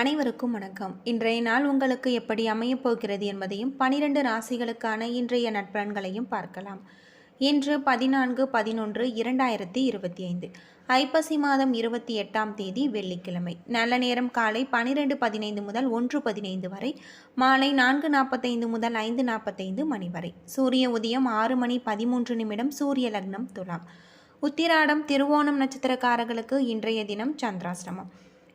அனைவருக்கும் வணக்கம். இன்றைய நாள் உங்களுக்கு எப்படி அமையப் போகிறது என்பதையும் பனிரெண்டு ராசிகளுக்கான இன்றைய நட்பலன்களையும் பார்க்கலாம். இன்று பதினான்கு பதினொன்று இரண்டாயிரத்தி இருபத்தி ஐந்து ஐப்பசி மாதம் இருபத்தி எட்டாம் தேதி வெள்ளிக்கிழமை. நல்ல நேரம் காலை பனிரெண்டு பதினைந்து முதல் ஒன்று பதினைந்து வரை மாலை நான்கு நாற்பத்தைந்து முதல் ஐந்து நாற்பத்தைந்து மணி வரை. சூரிய உதயம் ஆறு மணி பதிமூன்று நிமிடம் சூரிய லக்னம் துலாம். உத்திராடம் திருவோணம் நட்சத்திரக்காரர்களுக்கு இன்றைய தினம் சந்திராசிரமம்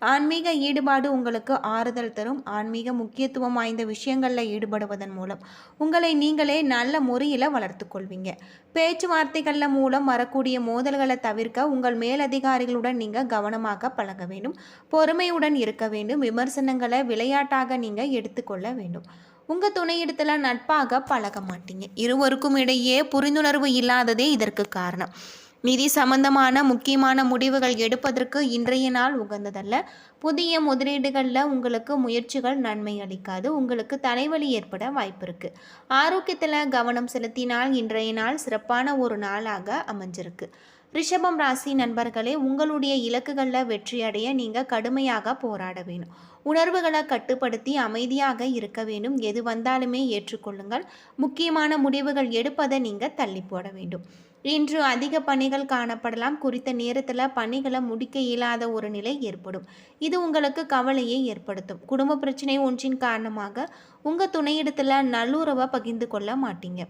ஆன்மீக ஈடுபாடு உங்களுக்கு ஆறுதல் தரும். ஆன்மீக முக்கியத்துவம் வாய்ந்த விஷயங்களில் ஈடுபடுவதன் மூலம் உங்களை நீங்களே நல்ல முறையில் வளர்த்துக்கொள்வீங்க பேச்சுவார்த்தைகளில் மூலம் வரக்கூடிய மோதல்களை தவிர்க்க உங்கள் மேலதிகாரிகளுடன் நீங்கள் கவனமாக பழக வேண்டும். பொறுமையுடன் இருக்க வேண்டும். விமர்சனங்களை விளையாட்டாக நீங்கள் எடுத்துக்கொள்ள வேண்டும். உங்கள் துணையிடத்தில் நட்பாக பழக மாட்டீங்க. இருவருக்கும் இடையே புரிந்துணர்வு இல்லாததே இதற்கு காரணம். நிதி சம்பந்தமான முக்கியமான முடிவுகள் எடுப்பதற்கு இன்றைய நாள் உகந்ததல்ல. புதிய முதலீடுகளில் உங்களுக்கு முயற்சிகள் நன்மை அளிக்காது. உங்களுக்கு தலைவலி ஏற்பட வாய்ப்பு இருக்குது ஆரோக்கியத்தில் கவனம் செலுத்தினால் இன்றைய நாள் சிறப்பான ஒரு நாளாக அமைஞ்சிருக்கு. ரிஷபம் ராசி நண்பர்களே உங்களுடைய இலக்குகளில் வெற்றியடைய நீங்கள் கடுமையாக போராட வேணும். உணர்வுகளை கட்டுப்படுத்தி அமைதியாக இருக்க வேண்டும் எது வந்தாலுமே ஏற்றுக்கொள்ளுங்கள். முக்கியமான முடிவுகள் எடுப்பதை நீங்கள் தள்ளி போட வேண்டும். இன்று அதிக பணிகள் காணப்படலாம். குறித்த நேரத்தில் பணிகளை முடிக்க இயலாத ஒரு நிலை ஏற்படும். இது உங்களுக்கு கவலையை ஏற்படுத்தும். குடும்ப பிரச்சனை ஒன்றின் காரணமாக உங்கள் துணையிடத்தில் நல்லுறவை பகிர்ந்து கொள்ள மாட்டீங்க.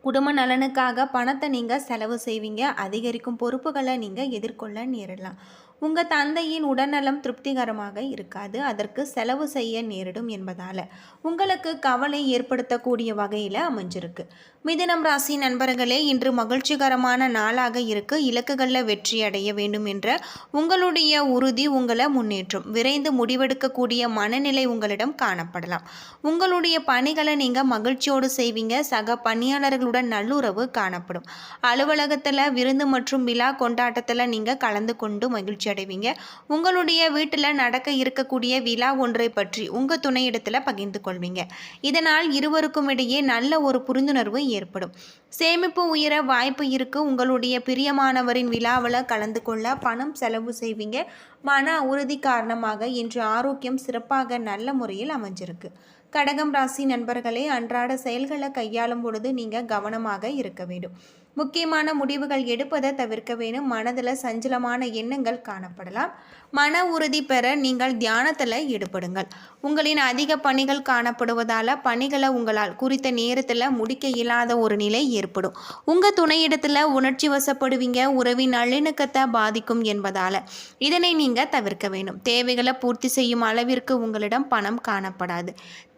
குடும்ப நலனுக்காக பணத்தை நீங்கள் செலவு செய்வீங்க. அதிகரிக்கும் பொறுப்புகளை நீங்கள் எதிர்கொள்ள நேரலாம் உங்கள் தந்தையின் உடல்நலம் திருப்திகரமாக இருக்காது அதற்கு செலவு செய்ய நேரிடும் என்பதால் உங்களுக்கு கவலை ஏற்படுத்தக்கூடிய வகையில் அமைஞ்சிருக்கு. மிதனம் ராசி நண்பர்களே இன்று மகிழ்ச்சிகரமான நாளாக இருக்கு. இலக்குகளில் வெற்றி அடைய வேண்டும் என்ற உங்களுடைய உறுதி உங்களை முன்னேற்றும். விரைந்து முடிவெடுக்கக்கூடிய மனநிலை உங்களிடம் காணப்படலாம். உங்களுடைய பணிகளை நீங்கள் மகிழ்ச்சியோடு செய்வீங்க. சக பணியாளர்களுடன் நல்லுறவு காணப்படும். அலுவலகத்தில் விருந்து மற்றும் விழா கொண்டாட்டத்தில் நீங்கள் கலந்து கொண்டு மகிழ்ச்சி அடைவீங்க. உங்களுடைய வீட்டில் நடக்க இருக்கக்கூடிய விழா ஒன்றை பற்றி உங்கள் துணையிடத்தில் பகிர்ந்து கொள்வீங்க. இதனால் இருவருக்கும் இடையே நல்ல ஒரு புரிந்துணர்வு ஏற்படும். சேமிப்பு உயர வாய்ப்பு இருக்கு. உங்களுடைய பிரியமானவரின் விழாவில் கலந்து கொள்ள பணம் செலவு செய்வீங்க. மன உறுதி காரணமாக இன்று ஆரோக்கியம் சிறப்பாக நல்ல முறையில் அமைஞ்சிருக்கு. கடகம் ராசி நண்பர்களே அன்றாட செயல்களை கையாளும் பொழுது நீங்கள் கவனமாக இருக்க வேண்டும். முக்கியமான முடிவுகள் எடுப்பதை தவிர்க்க வேணும். மனதில் சஞ்சலமான எண்ணங்கள் காணப்படலாம். மன உறுதி பெற நீங்கள் தியானத்தில் ஈடுபடுங்கள். உங்களின் அதிக பணிகள் காணப்படுவதால் பணிகளை உங்களால் குறித்த நேரத்தில் முடிக்க இயலாத ஒரு நிலை ஏற்படும். உங்கள் துணையிடத்தில் உணர்ச்சி வசப்படுவீங்க. உறவின் நல்லிணக்கத்தை பாதிக்கும் என்பதால் இதனை நீங்கள் தவிர்க்க வேண்டும் தேவைகளை பூர்த்தி செய்யும் அளவிற்கு உங்களிடம் பணம் காணப்படாது.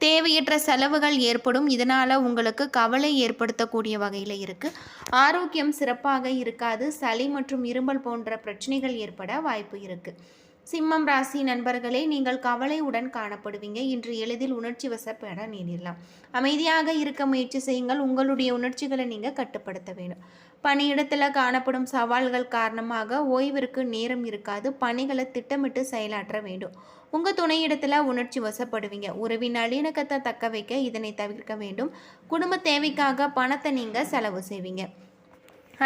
தேவையற்ற செலவுகள் ஏற்படும். இதனால் உங்களுக்கு கவலை ஏற்படுத்தக்கூடிய வகையில் இருக்குது ஆரோக்கியம் சிறப்பாக இருக்காது. சளி மற்றும் இருமல் போன்ற பிரச்சனைகள் ஏற்பட வாய்ப்பு இருக்குது சிம்மம் ராசி நண்பர்களே நீங்கள் கவலையுடன் காணப்படுவீங்க. இன்று எளிதில் உணர்ச்சி வசப்பட நேரிடலாம். அமைதியாக இருக்க முயற்சி செய்யுங்கள். உங்களுடைய உணர்ச்சிகளை நீங்கள் கட்டுப்படுத்த வேண்டும். பணியிடத்தில் காணப்படும் சவால்கள் காரணமாக ஓய்விற்கு நேரம் இருக்காது. பணிகளை திட்டமிட்டு செயலாற்ற வேண்டும். உங்கள் துணையிடத்தில் உணர்ச்சி வசப்படுவீங்க. உறவின் நல்லிணக்கத்தை தக்க வைக்க இதனை தவிர்க்க வேண்டும். குடும்ப தேவைக்காக பணத்தை நீங்கள் செலவு செய்வீங்க.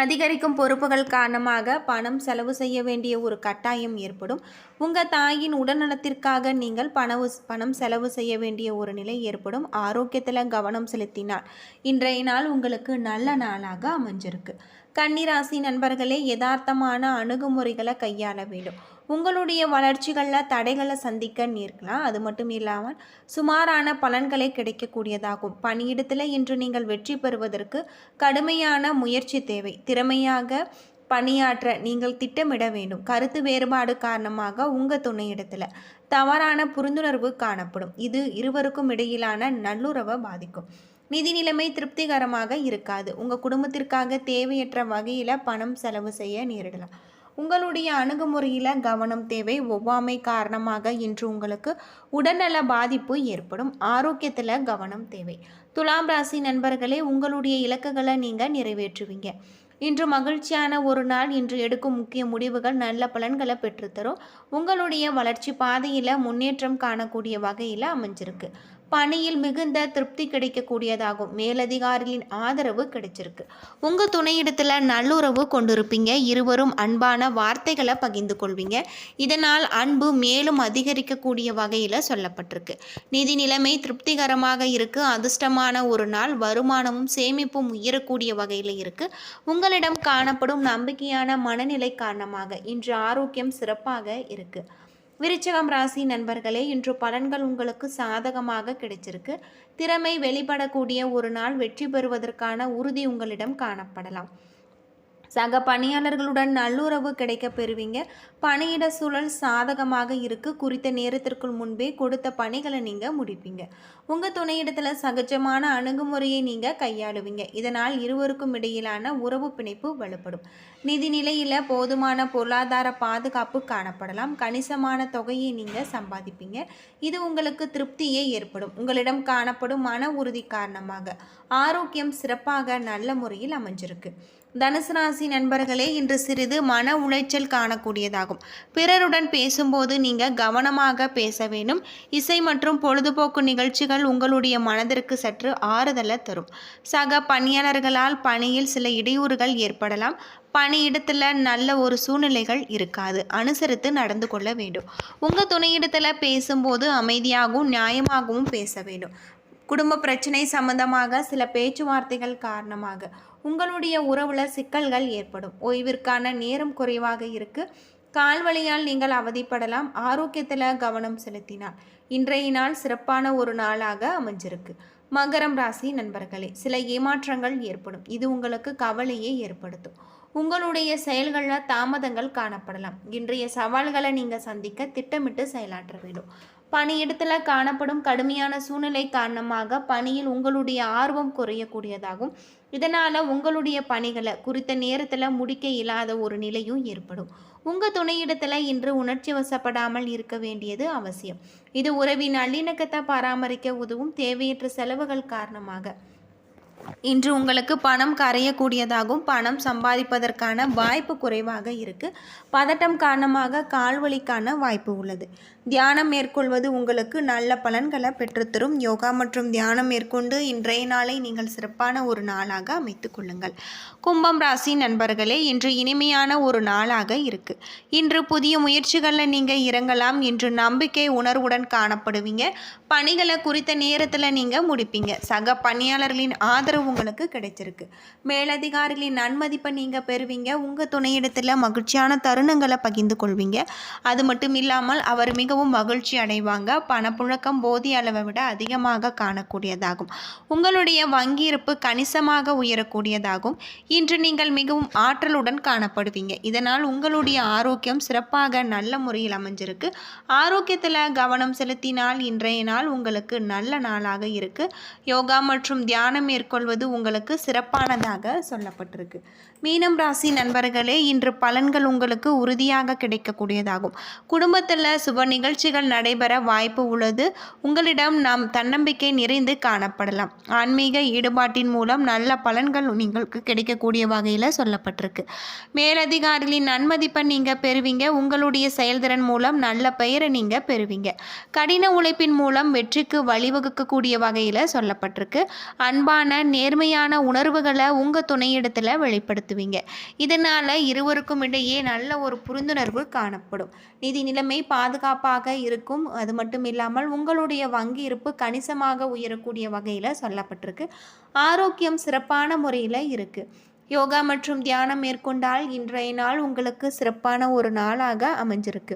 அதிகரிக்கும் பொறுப்புகள் காரணமாக பணம் செலவு செய்ய வேண்டிய ஒரு கட்டாயம் ஏற்படும். உங்கள் தாயின் உடல்நலத்திற்காக நீங்கள் பண பணம் செலவு செய்ய வேண்டிய ஒரு நிலை ஏற்படும். ஆரோக்கியத்தில் கவனம் செலுத்தினால் இன்றைய நாள் உங்களுக்கு நல்ல நாளாக அமைஞ்சிருக்கு. கன்னிராசி நண்பர்களே யதார்த்தமான அணுகுமுறைகளை கையாள வேண்டும். உங்களுடைய வளர்ச்சிகளில் தடைகளை சந்திக்க நேர்க்கலாம். அது மட்டும் இல்லாமல் சுமாரான பலன்களை கிடைக்கக்கூடியதாகும். பணியிடத்தில் இன்று நீங்கள் வெற்றி பெறுவதற்கு கடுமையான முயற்சி தேவை. திறமையாக பணியாற்ற நீங்கள் திட்டமிட வேண்டும். கருத்து வேறுபாடு காரணமாக உங்கள் துணையிடத்தில் தவறான புரிந்துணர்வு காணப்படும். இது இருவருக்கும் இடையிலான நல்லுறவை பாதிக்கும். நிதி நிலைமை திருப்திகரமாக இருக்காது. உங்கள் குடும்பத்திற்காக தேவையற்ற வகையில் பணம் செலவு செய்ய நேரிடலாம். உங்களுடைய அணுகுமுறையில் கவனம் தேவை ஒவ்வாமை காரணமாக இன்று உங்களுக்கு உடல்நல பாதிப்பு ஏற்படும். ஆரோக்கியத்தில் கவனம் தேவை. துலாம் ராசி நண்பர்களே உங்களுடைய இலக்குகளை நீங்கள் நிறைவேற்றுவீங்க. இன்று மகிழ்ச்சியான ஒரு நாள் இன்று எடுக்கும் முக்கிய முடிவுகள் நல்ல பலன்களை பெற்றுத்தரும். உங்களுடைய வளர்ச்சி பாதையில் முன்னேற்றம் காணக்கூடிய வகையில் அமைஞ்சிருக்கு. பணியில் மிகுந்த திருப்தி கிடைக்கக்கூடியதாகும். மேலதிகாரிகளின் ஆதரவு கிடைச்சிருக்கு. உங்கள் துணையிடத்தில் நல்லுறவு கொண்டிருப்பீங்க. இருவரும் அன்பான வார்த்தைகளை பகிர்ந்து கொள்வீங்க. இதனால் அன்பு மேலும் அதிகரிக்கக்கூடிய வகையில் சொல்லப்பட்டிருக்கு. நிதி நிலைமை திருப்திகரமாக இருக்கு. அதிர்ஷ்டமான ஒரு நாள். வருமானமும் சேமிப்பும் உயரக்கூடிய வகையில் இருக்கு. உங்களிடம் காணப்படும் நம்பிக்கையான மனநிலை காரணமாக இன்று ஆரோக்கியம் சிறப்பாக இருக்குது விருச்சகம் ராசி நண்பர்களே இன்று பலன்கள் உங்களுக்கு சாதகமாக கிடைச்சிருக்கு. திறமை வெளிப்படக்கூடிய ஒரு நாள் வெற்றி பெறுவதற்கான உறுதி உங்களிடம் காணப்படலாம். சக பணியாளர்களுடன் நல்லுறவு கிடைக்க பெறுவீங்க. பணியிட சூழல் சாதகமாக இருக்கு. குறித்த நேரத்திற்குள் முன்பே கொடுத்த பணிகளை நீங்கள் முடிப்பீங்க. உங்கள் துணையிடத்தில் சகஜமான அணுகுமுறையை நீங்கள் கையாளுவீங்க. இதனால் இருவருக்கும் இடையிலான உறவு பிணைப்பு வலுப்படும். நிதி நிலையில் போதுமான பொருளாதார பாதுகாப்பு காணப்படலாம். கணிசமான தொகையை நீங்கள் சம்பாதிப்பீங்க. இது உங்களுக்கு திருப்தியே ஏற்படும். உங்களிடம் காணப்படும் மன உறுதி காரணமாக. ஆரோக்கியம் சிறப்பாக நல்ல முறையில் அமைஞ்சிருக்கு. தனுசு ராசி நண்பர்களே இன்று சிறிது மன உளைச்சல் காணக்கூடியதாகும். பிறருடன் பேசும்போது நீங்கள் கவனமாக பேச வேண்டும். இசை மற்றும் பொழுதுபோக்கு நிகழ்ச்சிகள் உங்களுடைய மனதிற்கு சற்று ஆறுதலை தரும். சக பணியாளர்களால் பணியில் சில இடையூறுகள் ஏற்படலாம். பணியிடத்தில் நல்ல ஒரு சூழ்நிலைகள் இருக்காது. அனுசரித்து நடந்து கொள்ள வேண்டும். உங்கள் துணையிடத்தில் பேசும்போது அமைதியாகவும் நியாயமாகவும் பேச வேண்டும். குடும்ப பிரச்சனை சம்பந்தமாக சில பேச்சுவார்த்தைகள் காரணமாக. உங்களுடைய உறவில் சிக்கல்கள் ஏற்படும். ஓய்விற்கான நேரம் குறைவாக இருக்கு. கால்வழியால் நீங்கள் அவதிப்படலாம். ஆரோக்கியத்தில் கவனம் செலுத்தினால். இன்றைய நாள் சிறப்பான ஒரு நாளாக அமைஞ்சிருக்கு. மகரம் ராசி நண்பர்களே சில ஏமாற்றங்கள் ஏற்படும். இது உங்களுக்கு கவலையை ஏற்படுத்தும். உங்களுடைய செயல்களில் தாமதங்கள் காணப்படலாம். இன்றைய சவால்களை நீங்கள் சந்திக்க திட்டமிட்டு செயலாற்ற வேண்டும். பணியிடத்தில் காணப்படும் கடுமையான சூழ்நிலை காரணமாக பணியில் உங்களுடைய ஆர்வம் குறையக்கூடியதாகும். இதனால் உங்களுடைய பணிகளை குறித்த நேரத்தில் முடிக்க இல்லாத ஒரு நிலையும் ஏற்படும். உங்கள் துணையிடத்தில் இன்று உணர்ச்சி வசப்படாமல் இருக்க வேண்டியது அவசியம். இது உறவின் நல்லிணக்கத்தை பராமரிக்க உதவும் தேவையற்ற செலவுகள் காரணமாக. இன்று உங்களுக்கு பணம் கரையக்கூடியதாகவும் பணம் சம்பாதிப்பதற்கான வாய்ப்பு குறைவாக இருக்கு. பதட்டம் காரணமாக கால்வழிக்கான வாய்ப்பு உள்ளது. தியானம் மேற்கொள்வது உங்களுக்கு நல்ல பலன்களை பெற்றுத்தரும். யோகா மற்றும் தியானம் மேற்கொண்டு இன்றைய நாளை நீங்கள் சிறப்பான ஒரு நாளாக அமைத்து கொள்ளுங்கள். கும்பம் ராசி நண்பர்களே இன்று இனிமையான ஒரு நாளாக இருக்கு. இன்று புதிய முயற்சிகளில் நீங்கள் இறங்கலாம். இன்று நம்பிக்கை உணர்வுடன் காணப்படுவீங்க. பணிகளை குறித்த நேரத்தில் நீங்கள் முடிப்பீங்க. சக பணியாளர்களின் ஆதரவு உங்களுக்கு கிடைச்சிருக்கு. மேலதிகாரிகளின் நன்மதிப்பை நீங்கள் பெறுவீங்க. உங்கள் துணையிடத்தில் மகிழ்ச்சியான தருணங்களை பகிர்ந்து கொள்வீங்க. அது மட்டும் இல்லாமல் அவர் மிகவும் மகிழ்ச்சி அடைவாங்க. பணப்புழக்கம் போதிய அளவை விட அதிகமாக காணக்கூடியதாகும். உங்களுடைய வங்கி இருப்பு கணிசமாக உயரக்கூடியதாகும். இன்று நீங்கள் மிகவும் ஆற்றலுடன் காணப்படுவீங்க. இதனால் உங்களுடைய ஆரோக்கியம் சிறப்பாக நல்ல முறையில் அமைஞ்சிருக்கு. ஆரோக்கியத்தில் கவனம் செலுத்தினால் இன்றைய நாள் உங்களுக்கு நல்ல நாளாக இருக்கு. யோகா மற்றும் தியானம் மேற்கொள்வது உங்களுக்கு சிறப்பானதாக சொல்லப்பட்டிருக்கு. மீனம் ராசி நண்பர்களே இன்று பலன்கள் உங்களுக்கு உறுதியாக கிடைக்கக்கூடியதாகும். குடும்பத்தில் சுப நிகழ்ச்சிகள் நடைபெற வாய்ப்பு உள்ளது. உங்களிடம் நாம் தன்னம்பிக்கை நிறைந்து காணப்படலாம். ஆன்மீக ஈடுபாட்டின் மூலம் நல்ல பலன்கள் உங்களுக்கு கிடைக்கக்கூடிய வகையில் சொல்லப்பட்டிருக்கு. மேலதிகாரிகளின் நன்மதிப்பை நீங்கள் பெறுவீங்க. உங்களுடைய செயல்திறன் மூலம் நல்ல பெயரை நீங்கள் பெறுவீங்க. கடின உழைப்பின் மூலம் வெற்றிக்கு வழிவகுக்கக்கூடிய வகையில் சொல்லப்பட்டிருக்கு. அன்பான நேர்மையான உணர்வுகளை உங்கள் துணையிடத்தில் வெளிப்படுத்துவீங்க இதனால் இருவருக்கும் இடையே நல்ல ஒரு புரிந்துணர்வு காணப்படும். நிதி நிலைமை பாதுகாப்பாக இருக்கும். அது மட்டும் இல்லாமல் உங்களுடைய வங்கி இருப்பு கணிசமாக உயரக்கூடிய வகையில் சொல்லப்பட்டிருக்கு. ஆரோக்கியம் சிறப்பான முறையில் இருக்குது யோகா மற்றும் தியானம் மேற்கொண்டால் இன்றைய நாள் உங்களுக்கு சிறப்பான ஒரு நாளாக அமைஞ்சிருக்கு.